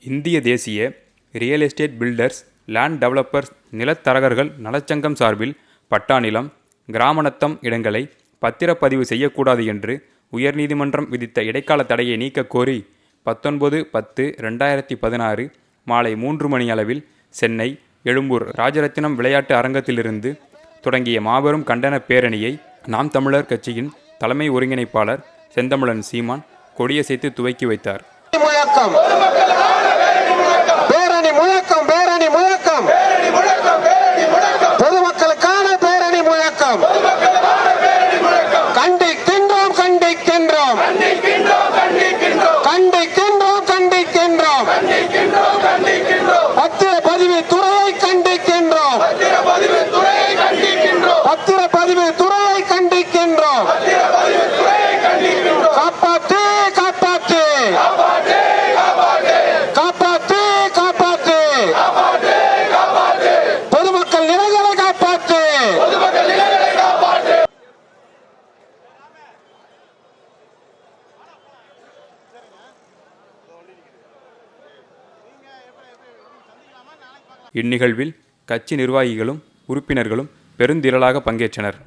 இந்திய தேசிய real estate builders land developers நிலத்தரகர்கள் நலச்சங்கம் சார்பில் பட்டா நிலம் இடங்களை பத்திரப்பதிவு செய்யக்கூடாது என்று உயர்நீதிமன்றம் விதித்த இடைக்கால தடையை நீக்கக் கோரி பத்தொன்பது பத்து ரெண்டாயிரத்தி பதினாறு மாலை மூன்று மணி அளவில் சென்னை எழும்பூர் ராஜரத்தினம் விளையாட்டு அரங்கத்திலிருந்து தொடங்கிய மாபெரும் கண்டன பேரணியை நாம் தமிழர் கட்சியின் தலைமை ஒருங்கிணைப்பாளர் செந்தமிழன் சீமான் கொடியசைத்து துவக்கி வைத்தார். முழக்கம். பேரணி முழக்கம் பேரணி முழக்கம். பொதுமக்களுக்கான பேரணி முழக்கம். கண்டிக்கின்றோம் கண்டிக்கின்றோம். கண்டிக்கின்றோம் கண்டிக்கின்றோம். பத்திர பதிவு துறையை கண்டிக்கின்றோம். பத்திர பதிவு துறையை இந்நிகழ்வில் கட்சி நிர்வாகிகளும் உறுப்பினர்களும் பெருந்திரளாக பங்கேற்றனர்.